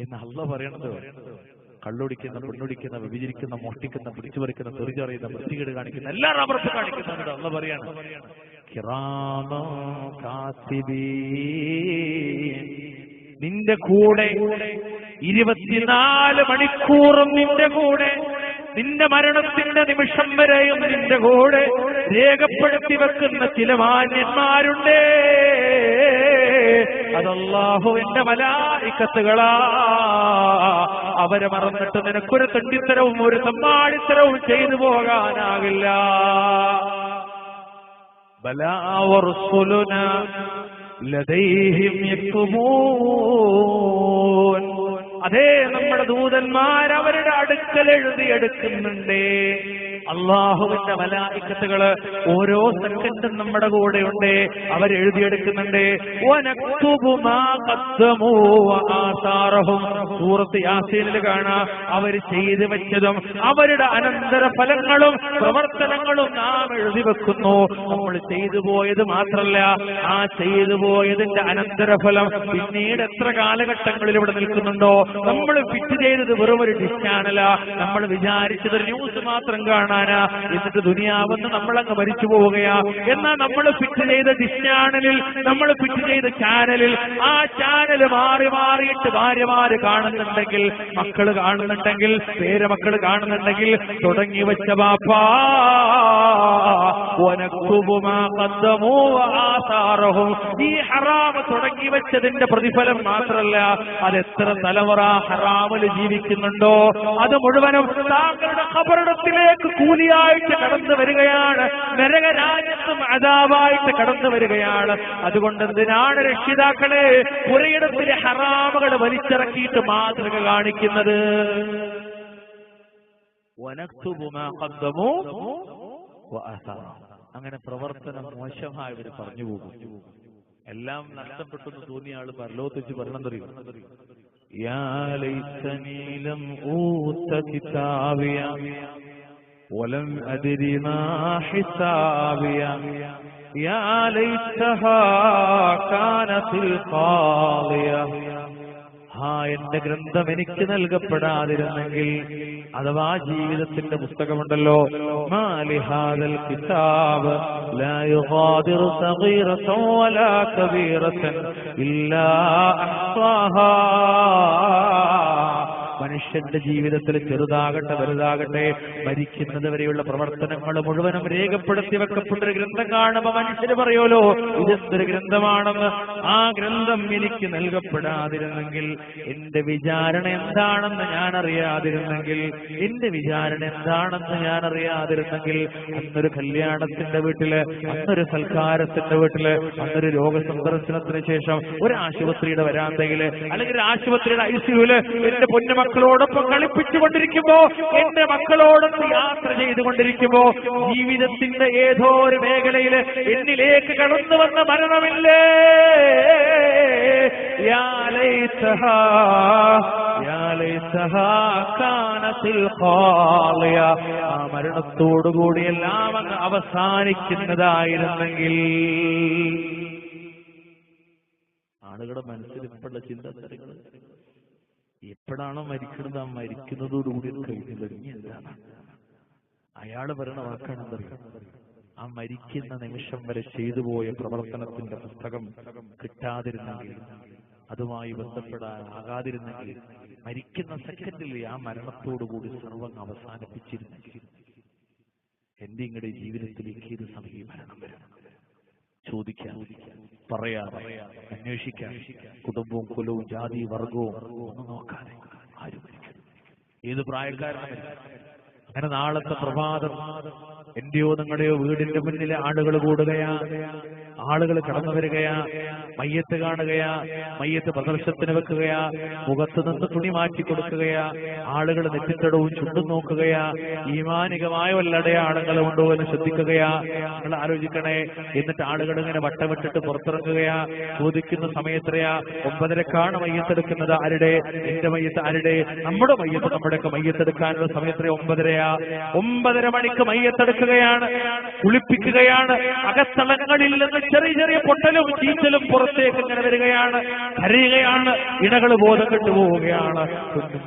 എന്ന് അല്ല പറയണത്. കള്ളുടിക്കുന്ന പെണ്ണുടിക്കുന്ന വിഭജിക്കുന്ന മോഷ്ടിക്കുന്ന പിടിച്ചുപറിക്കുന്ന തെറിച്ചറിയുന്ന വൃത്തികേട് കാണിക്കുന്ന എല്ലാ റബ്ബർത്ത് കാണിക്കുന്നുണ്ട് അല്ല പറയാണ്. കിറാമോ കാത്തിബീൻ. നിന്റെ കൂടെ ഇരുപത്തിനാല് മണിക്കൂറും നിന്റെ കൂടെ. നിന്റെ മരണത്തിന്റെ നിമിഷം വരെയും നിന്റെ കൂടെ രേഖപ്പെടുത്തി വെക്കുന്ന ചില മാന്യന്മാരുണ്ട്. അതല്ലാഹുവിന്റെ മലായിക്കത്തുകളാ. അവരെ മറന്നിട്ട് നിനക്കൊരു തെണ്ടിത്തരവും ഒരു സമ്മാടിത്തരവും ചെയ്തു പോകാനാകില്ല. ബലാവർസുലുന ലതൈഹിം യക്തുമൂൻ അതേ നമ്മുടെ ദൂതന്മാരവരുടെ അവരുടെ എഴുതി എടുക്കുന്നുണ്ടേ അള്ളാഹുവിന്റെ മലായിക്കത്തുകൾ ഓരോ സെക്കൻഡും നമ്മുടെ കൂടെ ഉണ്ട് അവരെഴുതിയെടുക്കുന്നുണ്ട്. സൂറത്ത് യാസീനിൽ കാണാം. അവർ ചെയ്തു വെച്ചതും അവരുടെ അനന്തര ഫലങ്ങളും പ്രവർത്തനങ്ങളും നാം എഴുതി വെക്കുന്നു. നമ്മൾ ചെയ്തു പോയത് മാത്രല്ല ആ ചെയ്തു പോയതിന്റെ അനന്തരഫലം പിന്നീട് എത്ര കാലഘട്ടങ്ങളിൽ ഇവിടെ നിൽക്കുന്നുണ്ടോ? നമ്മൾ ഫിറ്റ് ചെയ്തത് വെറും ഒരു ഡിഷ് ചാനല നമ്മൾ വിചാരിച്ചത് ന്യൂസ് മാത്രം കാണാനാ എന്നിട്ട് ദുനിയാവെന്ന് നമ്മളങ്ങ് മരിച്ചു പോവുകയാ. എന്നാൽ നമ്മൾ ഫിറ്റ് ചെയ്ത ഡിഷ് ചാനലിൽ നമ്മൾ ഫിറ്റ് ചെയ്ത ചാനലിൽ ആ ചാനൽ മാറി മാറിയിട്ട് ഭാര്യമാര് കാണുന്നുണ്ടെങ്കിൽ മക്കൾ കാണുന്നുണ്ടെങ്കിൽ പേരമക്കൾ കാണുന്നുണ്ടെങ്കിൽ തുടങ്ങി വെച്ച ബാപ്പാ. ഈ ഹറാമ് തുടങ്ങി വെച്ചതിന്റെ പ്രതിഫലം മാത്രല്ല അത് എത്ര തലമുറ ഹറാമിൽ ജീവിക്കുന്നുണ്ടോ? അത് മുഴുവനും താങ്കളുടെ ഖബറിടത്തിലേക്ക് കൂലിയായിട്ട് കടന്നു വരികയാണ്. നരകരാജ്യത്തും അതാവായിട്ട് കടന്നു വരികയാണ്. അതുകൊണ്ട് എന്തിനാണ് രക്ഷിതാക്കളെ പുരയിടത്തിലെ ഹറാമുകൾ വലിച്ചിറക്കിയിട്ട് മാതൃക കാണിക്കുന്നത്. അങ്ങനെ പ്രവർത്തനം മോശമായി ഇവർ പറഞ്ഞു പോകും. എല്ലാം നഷ്ടപ്പെട്ടെന്ന് തോന്നിയ ആൾ പരലോത്തിച്ച് പറഞ്ഞു തെറിയും ولم أدر ما حسابيا يا ليتها كانت القاضية ആ എന്റെ ഗ്രന്ഥം എനിക്ക് നൽകപ്പെടാതിരുന്നെങ്കിൽ അഥവാ ജീവിതത്തിന്റെ പുസ്തകമുണ്ടല്ലോ മാലിഹാദൽ കിതാബ് ലാ യുഗാദിറു സഗീറതൻ വലാ കബീറതൻ ഇല്ലാ അഹ്സാഹാ മനുഷ്യന്റെ ജീവിതത്തിൽ ചെറുതാകട്ടെ വലുതാകട്ടെ മരിക്കുന്നത് വരെയുള്ള പ്രവർത്തനങ്ങൾ മുഴുവനും രേഖപ്പെടുത്തി വെക്കപ്പെട്ട ഒരു ഗ്രന്ഥം കാണുമ്പോ മനുഷ്യർ പറയുമല്ലോ ഇതെന്തൊരു ഗ്രന്ഥമാണെന്ന്? ആ ഗ്രന്ഥം എനിക്ക് നൽകപ്പെടാതിരുന്നെങ്കിൽ എന്റെ വിചാരണ എന്താണെന്ന് ഞാൻ അറിയാതിരുന്നെങ്കിൽ എന്റെ വിചാരണ എന്താണെന്ന് ഞാൻ അറിയാതിരുന്നെങ്കിൽ അന്നൊരു കല്യാണത്തിന്റെ വീട്ടിൽ അന്നൊരു സൽക്കാരത്തിന്റെ വീട്ടിൽ അന്നൊരു രോഗ സന്ദർശനത്തിന് ശേഷം ഒരു ആശുപത്രിയുടെ വരാന്തയിൽ അല്ലെങ്കിൽ ഒരു ആശുപത്രിയുടെ ഐസിയുൽ എന്റെ പൊന്നുമക്കളോടൊപ്പം കളിപ്പിച്ചുകൊണ്ടിരിക്കുമ്പോ എന്റെ മക്കളോടൊപ്പം യാത്ര ചെയ്തുകൊണ്ടിരിക്കുമ്പോ ജീവിതത്തിന്റെ ഏതോ ഒരു മേഖലയിൽ എന്നിലേക്ക് കടന്നു വന്ന മരണമില്ലേ. ആ മരണത്തോടുകൂടി എല്ലാം അങ്ങ് അവസാനിക്കുന്നതായിരുന്നെങ്കിൽ ആളുകളുടെ മനസ്സിൽ ഇപ്പോഴുള്ള ചിന്താധാരകൾ എപ്പോഴാണോ മരിക്കുന്നത് ആ മരിക്കുന്നതോടുകൂടി കഴിഞ്ഞു തുടങ്ങി. എന്താണ്? അയാൾ പറയുന്ന വാക്കാണ് എന്തറിയാം ആ മരിക്കുന്ന നിമിഷം വരെ ചെയ്തു പോയ പ്രവർത്തനത്തിന്റെ പുസ്തകം കിട്ടാതിരുന്നെങ്കിൽ അതുമായി ബന്ധപ്പെടാൻ ആകാതിരുന്നെങ്കിൽ മരിക്കുന്ന സെക്കൻഡിൽ ആ മരണത്തോടുകൂടി സർവം അവസാനിപ്പിച്ചിരുന്നെങ്കിൽ എന്റെ ഇങ്ങടെ ജീവിതത്തിലേക്ക് ഇത് സമീപനം വരണം. ചോദിക്കാൻ പറയാൻ അന്വേഷിക്കാം കുടുംബവും കുലവും ജാതി വർഗവും ഒന്നും നോക്കാതെ ആരും ഏത് പ്രായക്കാരനും. അങ്ങനെ നാളത്തെ പ്രഭാതം എന്റെയോ നിങ്ങളുടെയോ വീടിന്റെ മുന്നിലെ ആളുകൾ കൂടുകയാ ആളുകൾ കടന്നു വരികയാ മയ്യത്ത് കാണുകയാ മയ്യത്ത് പ്രദർശനത്തിന് വെക്കുകയാ മുഖത്ത് നിന്ന് തുണി മാറ്റി കൊടുക്കുകയാ ആളുകൾ നെറ്റിത്തടവും ചുണ്ടും നോക്കുകയാ ഈമാനികമായ വല്ല ഉണ്ടോ എന്ന് ശ്രദ്ധിക്കുകയാ. നിങ്ങൾ ആലോചിക്കണേ എന്നിട്ട് ആളുകൾ ഇങ്ങനെ വട്ടമിട്ടിട്ട് പുറത്തിറങ്ങുകയാ ചോദിക്കുന്ന സമയത്രയാ ഒമ്പതരക്കാണ് മയ്യത്തെടുക്കുന്നത് ആരുടെ? എന്റെ മയ്യത്ത് ആരുടെ? നമ്മുടെ മയ്യത്ത് നമ്മുടെയൊക്കെ മയ്യത്തെടുക്കാനുള്ള സമയത്ര ഒമ്പതരയാ. ഒമ്പതര മണിക്ക് മയ്യത്തെടുക്കുകയാണ് കുളിപ്പിക്കുകയാണ് അകത്തളങ്ങളിൽ നിന്ന് ചെറിയ ചെറിയ പൊട്ടലും ചീച്ചലും പുറത്തേക്ക് ഇങ്ങനെ വരികയാണ്. കരയുകയാണ്. ഇണകൾ ബോധം കെട്ടുപോവുകയാണ്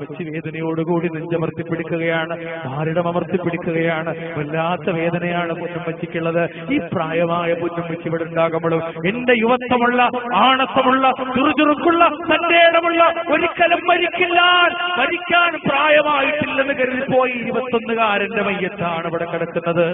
വെച്ച് വേദനയോടുകൂടി നെഞ്ചമർത്തി പിടിക്കുകയാണ്. മാറിടം അമർത്തി പിടിക്കുകയാണ്. വല്ലാത്ത വേദനയാണ് പൊന്നുമ്മച്ചിക്കുള്ളത് ഈ പ്രായമായ പൊന്നുമ്മച്ചി ഇവിടെ ഉണ്ടാകുമ്പോഴും എന്റെ യുവത്വമുള്ള ആണത്വമുള്ള ചുറുചുറുക്കുള്ള സന്ദേഹമുള്ള ഒരിക്കലും മരിക്കില്ല മരിക്കാൻ പ്രായമായിട്ടില്ലെന്ന് കരുതിപ്പോയി ഇരുപത്തൊന്നുകാരന്റെ മയ്യത്താണ് ഇവിടെ കിടക്കുന്നത്.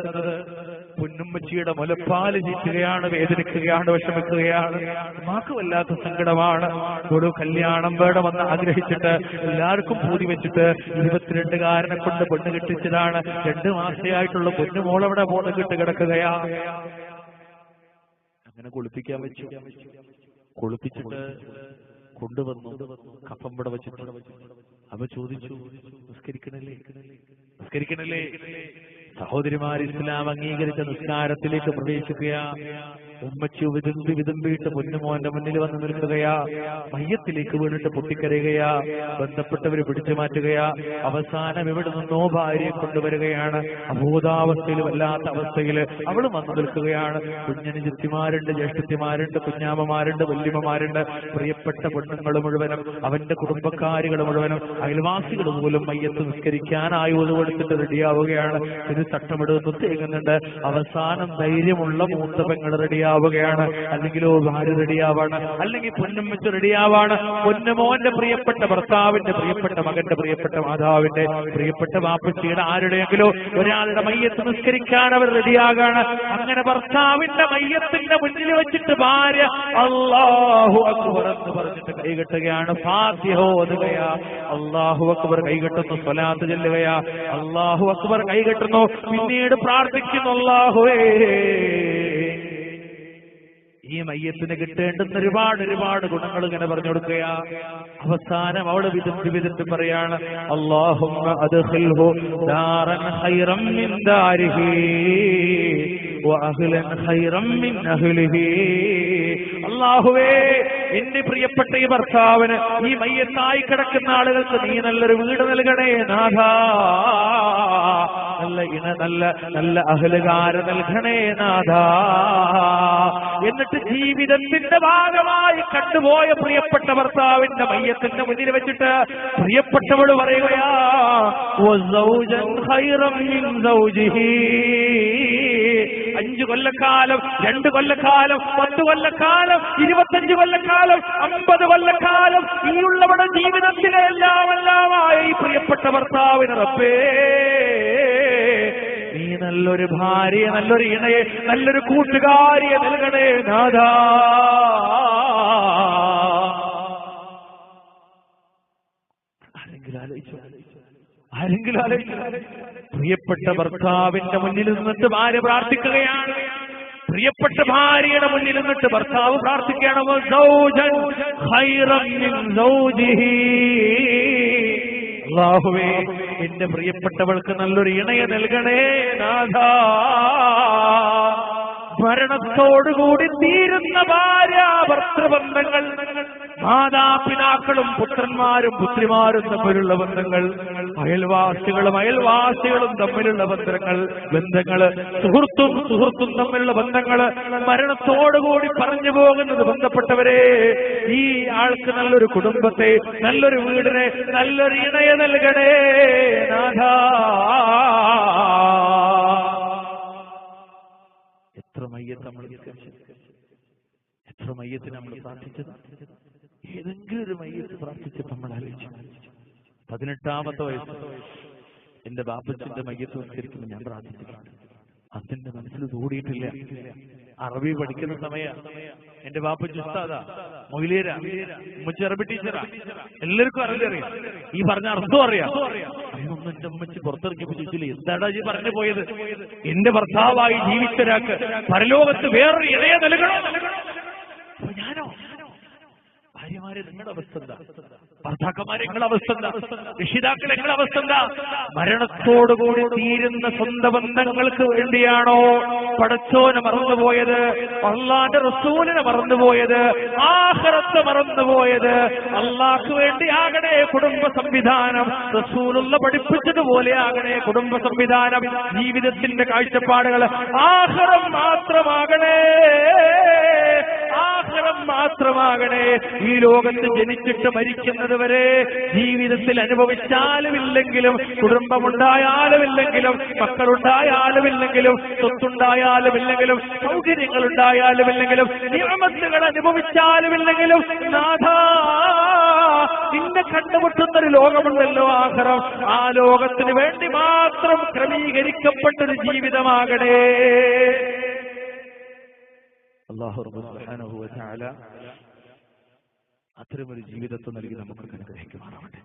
പൊന്നുമ്മച്ചിയുടെ മുലപ്പാൽ ചീറ്റുകയാണ് വേദനിക്കുകയാണ് വിഷമിക്കുകയാണ്. മാക്ക് വല്ലാത്ത സങ്കടമാണ്. ഒരു കല്യാണം വേണമെന്ന് ആഗ്രഹിച്ചിട്ട് എല്ലാവർക്കും പൂതി വെച്ചിട്ട് ഇരുപത്തിരണ്ടുകാരനെ കൊണ്ട് പെണ്ണ് കെട്ടിച്ചതാണ്. രണ്ടു മാസമായിട്ടുള്ള പൊന്നുമോളവിടെ ബോധം കിട്ട് കിടക്കുകയാ? അങ്ങനെ കുളിപ്പിക്കാൻ വെച്ചു. കുളിപ്പിച്ചിട്ട് കൊണ്ടുവന്നു. കപ്പം ഇവിടെ വെച്ചിട്ട്. അവ ചോദിച്ചു നിസ്കരിക്കണല്ലേ? നിസ്കരിക്കണല്ലേ? സഹോദരിമാർ ഇസ്ലാം അംഗീകരിച്ച നിസ്കാരത്തിലേക്ക് പ്രവേശിക്കുക. ഉമ്മച്ചി വിതുമ്പി വിതുമ്പിയിട്ട് പൊന്നുമോന്റെ മുന്നിൽ വന്ന് നിൽക്കുകയാ. മയ്യത്തിലേക്ക് വീണിട്ട് പൊട്ടിക്കരയുകയാ. ബന്ധപ്പെട്ടവര് പിടിച്ചു മാറ്റുകയാ. അവസാനം ഇവിടെ നിന്നോ ഭാര്യയെ കൊണ്ടുവരികയാണ്. അഭൂതാവസ്ഥയിൽ വല്ലാത്ത അവസ്ഥയിൽ അവൾ വന്നു നിൽക്കുകയാണ്. കുഞ്ഞന് ചുറ്റിമാരുണ്ട് ജ്യേഷ്ഠത്തിമാരുണ്ട് കുഞ്ഞാമ്മമാരുണ്ട് വല്യമ്മമാരുണ്ട്. പ്രിയപ്പെട്ട പെണ്ണുങ്ങൾ മുഴുവനും അവന്റെ കുടുംബക്കാരികൾ മുഴുവനും അയൽവാസികൾ പോലും മയ്യത്ത് നിസ്കരിക്കാൻ ഒതുവെടുത്തിട്ട് റെഡിയാവുകയാണ് ഇത് തട്ടമിടുന്നു തേങ്ങുന്നുണ്ട് അവസാനം ധൈര്യമുള്ള മൂത്ത പെങ്ങൾ റെഡിയാവുകയാണ്. അല്ലെങ്കിലോ ഭാര്യ റെഡിയാവാണ്. അല്ലെങ്കിൽ പൊന്നമ്മച്ച് റെഡിയാവാണ്. പൊന്നമോന്റെ പ്രിയപ്പെട്ട ഭർത്താവിന്റെ പ്രിയപ്പെട്ട മകന്റെ പ്രിയപ്പെട്ട മാതാവിന്റെ പ്രിയപ്പെട്ട വാപ്പച്ചിയുടെ ആരുടെയെങ്കിലോ ഒരാളുടെ മയ്യത്ത് നിസ്കരിക്കാൻ അവർ റെഡിയാകാണ്. അങ്ങനെ ഭർത്താവിന്റെ മയ്യത്തിന്റെ മുന്നിൽ വെച്ചിട്ട് ഭാര്യ അള്ളാഹു അക്ബർ എന്ന് പറഞ്ഞിട്ട് കൈകെട്ടുകയാണ്. അള്ളാഹു അക്ബർ കൈകെട്ടുന്നു. സ്വലാത്ത് ചെല്ലുകയാ. അള്ളാഹു അക്ബർ കൈകെട്ടുന്നു. പിന്നീട് പ്രാർത്ഥിക്കുന്നു. അള്ളാഹുവേ ഈ മയ്യത്തിന് കിട്ടേണ്ടുന്ന ഒരുപാട് ഒരുപാട് ഗുണങ്ങൾ ഇങ്ങനെ പറഞ്ഞു കൊടുക്കുക അവസാനം അവൾ വിതുമ്പി വിതുമ്പി പറയാണ് അഹ്ലിഹി. അള്ളാഹുവേ എന്റെ പ്രിയപ്പെട്ട ഈ ഭർത്താവിന് ഈ മയ്യത്തായി കിടക്കുന്ന ആളുകൾക്ക് നീ നല്ലൊരു വീട് നൽകണേ നാഥ. നല്ല ഇണ നല്ല നല്ല അഹലുകാര നൽകണേ നാഥ. എന്നിട്ട് ജീവിതത്തിന്റെ ഭാഗമായി കണ്ടുപോയ പ്രിയപ്പെട്ട ഭർത്താവിന്റെ മയ്യത്തിന്റെ മുന്നിൽ വെച്ചിട്ട് പ്രിയപ്പെട്ടവൾ പറയുകയാ അഞ്ചു കൊല്ലക്കാലം രണ്ട് കൊല്ലക്കാലം പത്ത് കൊല്ലക്കാലം ഇരുപത്തഞ്ച് കൊല്ലക്കാലം അമ്പത് കൊല്ലക്കാലം ഇനിയുള്ളവരുടെ ജീവിതത്തിലെ എല്ലാം എല്ലാമായി പ്രിയപ്പെട്ട ഭർത്താവിന് റബ്ബേ. നീ നല്ലൊരു ഭാര്യ നല്ലൊരു ഇണയെ നല്ലൊരു കൂട്ടുകാരിയെ നൽകണേ നാഥാ. ആരെങ്കിലും ആലോചിച്ചു? ആരെങ്കിലും ആലോചിച്ചോ? പ്രിയപ്പെട്ട ഭർത്താവിന്റെ മുന്നിൽ നിന്നിട്ട് ഭാര്യ പ്രാർത്ഥിക്കുകയാണ്. പ്രിയപ്പെട്ട ഭാര്യയുടെ മുന്നിൽ നിന്നിട്ട് ഭർത്താവ് സൗജിഹി." അല്ലാഹുവേ എന്റെ പ്രിയപ്പെട്ടവൾക്ക് നല്ലൊരു ഇണയെ നൽകണേ നാഥ. ഭരണത്തോടുകൂടി തീരുന്ന ഭാര്യ ഭർത്തൃബന്ധങ്ങൾ മാതാപിതാക്കളും പുത്രന്മാരും പുത്രിമാരും തമ്മിലുള്ള ബന്ധങ്ങൾ. അയൽവാസികളും അയൽവാസികളും തമ്മിലുള്ള ബന്ധങ്ങൾ ബന്ധങ്ങൾ സുഹൃത്തും സുഹൃത്തും തമ്മിലുള്ള ബന്ധങ്ങൾ മരണത്തോടുകൂടി പറഞ്ഞു പോകുന്നത് ബന്ധപ്പെട്ടവരെ ഈ ആൾക്ക് നല്ലൊരു കുടുംബത്തെ നല്ലൊരു വീടിനെ നല്ലൊരു ഇണയെ നൽകണേ നാഥ. എത്ര മയ്യത്ത് നമ്മൾ എത്ര മയ്യത്തിന് നമ്മൾ പ്രാർത്ഥിച്ചത്? ഏതെങ്കിലും ഒരു മയ്യത്ത് പ്രാർത്ഥിച്ചപ്പോൾ നമ്മൾ ആലോചിച്ചു. പതിനെട്ടാമത്തെ വയസ്സ് എന്റെ ബാപ്പച്ചന്റെ മയ്യത്ത് നിസ്കരിക്കുമ്പോൾ ഞാൻ പ്രാർത്ഥിച്ചിട്ടുണ്ട്. അച്ഛന്റെ മനസ്സിൽ കൂടിയിട്ടില്ല അറബി പഠിക്കുന്ന സമയ എന്റെ ബാപ്പ ചുസ്താദാ മൊയിലേര ഉമ്മച്ചി അറബി ടീച്ചറാ. എല്ലാവർക്കും അറബി അറിയാം ഈ പറഞ്ഞ അർത്ഥം അറിയാം. അന്നൊന്നും എന്റെ ഉമ്മച്ചി പുറത്തിറക്കിയപ്പോ ചോദിച്ചില്ല എന്താടാ ഈ പറഞ്ഞു പോയത്? എന്റെ ഭർത്താവായി ജീവിച്ചൊരാൾക്ക് പരലോകത്ത് വേറൊരു ഇടയെ നൽകണം? ഞാൻ ഭാര്യമാരെ നിങ്ങളുടെ അവസ്ഥ എന്താ? ഭർത്താക്കന്മാരെ നിങ്ങളുടെ അവസ്ഥ എന്താ? രക്ഷിതാക്കളെ നിങ്ങളുടെ അവസ്ഥ എന്താ? മരണത്തോടുകൂടി തീരുന്ന സ്വന്തം ബന്ധങ്ങൾക്ക് വേണ്ടിയാണോ പടച്ചോനെ മറന്നുപോയത്? അള്ളാന്റെ റസൂലിനെ മറന്നുപോയത്? ആഹ്റത്ത് മറന്നുപോയത്? അള്ളാഹ്ക്ക് വേണ്ടി ആകണേ കുടുംബ സംവിധാനം. റസൂലുള്ള പഠിപ്പിച്ചതുപോലെ ആകണേ കുടുംബ സംവിധാനം. ജീവിതത്തിന്റെ കാഴ്ചപ്പാടുകൾ ആഹ്റം മാത്രമാകണേ. മാത്രമാകണേ ഈ ലോകത്ത് ജനിച്ചിട്ട് മരിക്കുന്നത് വരെ ജീവിതത്തിൽ അനുഭവിച്ചാലും ഇല്ലെങ്കിലും സൗകര്യങ്ങൾ ഉണ്ടായാലും ഇല്ലെങ്കിലും നിയമത്തുകൾ അനുഭവിച്ചാലും ഇല്ലെങ്കിലും നാഥ നിന്നെ കണ്ടുമുട്ടുന്ന ഒരു ലോകമുണ്ടല്ലോ ആഹ്റം. ആ ലോകത്തിന് വേണ്ടി മാത്രം ക്രമീകരിക്കപ്പെട്ടൊരു ജീവിതമാകണേ. അള്ളാഹു സുബ്ഹാനഹു വ തആല അത്തരമൊരു ജീവിതത്തെ നൽകി നമുക്ക് അനുഗ്രഹിക്കുമാറാവട്ടെ.